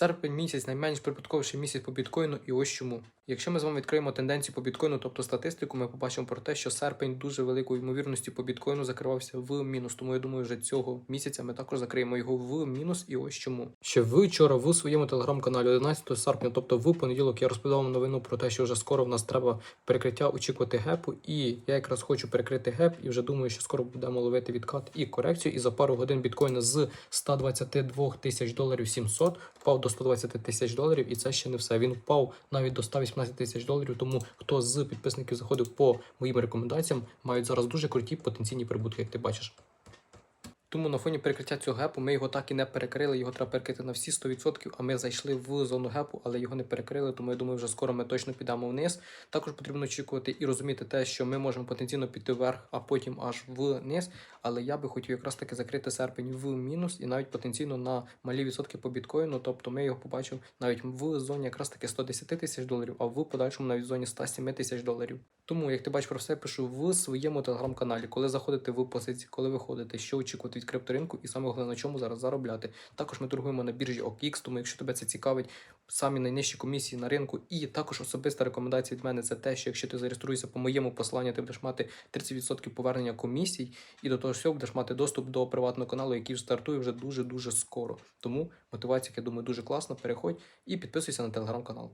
Серпень місяць найменш прибутковіший місяць по біткоїну, і ось чому. Якщо ми з вами відкриємо тенденцію по біткоїну, тобто статистику, ми побачимо про те, що серпень дуже великою ймовірністю по біткоїну закривався в мінус. Тому я думаю, вже цього місяця ми також закриємо його в мінус. І ось чому. Ще вчора в своєму телеграм-каналі 11 серпня, тобто в понеділок, я розповідав вам новину про те, що вже скоро в нас треба перекриття очікувати гепу. І я якраз хочу перекрити геп, і вже думаю, що скоро будемо ловити відкат і корекцію. І за пару годин біткоін з 122 тисяч доларів 700 впав до 120 тисяч доларів, і це ще не все. Він впав навіть до 118 тисяч доларів. Тому хто з підписників заходив по моїм рекомендаціям, мають зараз дуже круті потенційні прибутки, як ти бачиш. Тому на фоні перекриття цього гепу ми його так і не перекрили. Його треба перекрити на всі 100%, а ми зайшли в зону гепу, але його не перекрили. Тому я думаю, вже скоро ми точно підемо вниз. Також потрібно очікувати і розуміти те, що ми можемо потенційно піти вверх, а потім аж вниз. Але я би хотів якраз таки закрити серпень в мінус і навіть потенційно на малі відсотки по біткоїну. Тобто ми його побачимо навіть в зоні якраз таки 110 тисяч доларів, а в подальшому навіть в зоні 107 тисяч доларів. Тому, як ти бачиш, про все пишу в своєму телеграм-каналі, коли заходити в позиції, коли виходити, що очікувати від крипторинку, і саме головне на чому зараз заробляти. Також ми торгуємо на біржі OKX, тому якщо тебе це цікавить, самі найнижчі комісії на ринку. І також особиста рекомендація від мене це те, що якщо ти зареєструєшся по моєму посланню, ти будеш мати 30% повернення комісій, і до того всього будеш мати доступ до приватного каналу, який стартує вже дуже дуже скоро. Тому мотивація, я думаю, дуже класна. Переходь і підписуйся на телеграм-канал.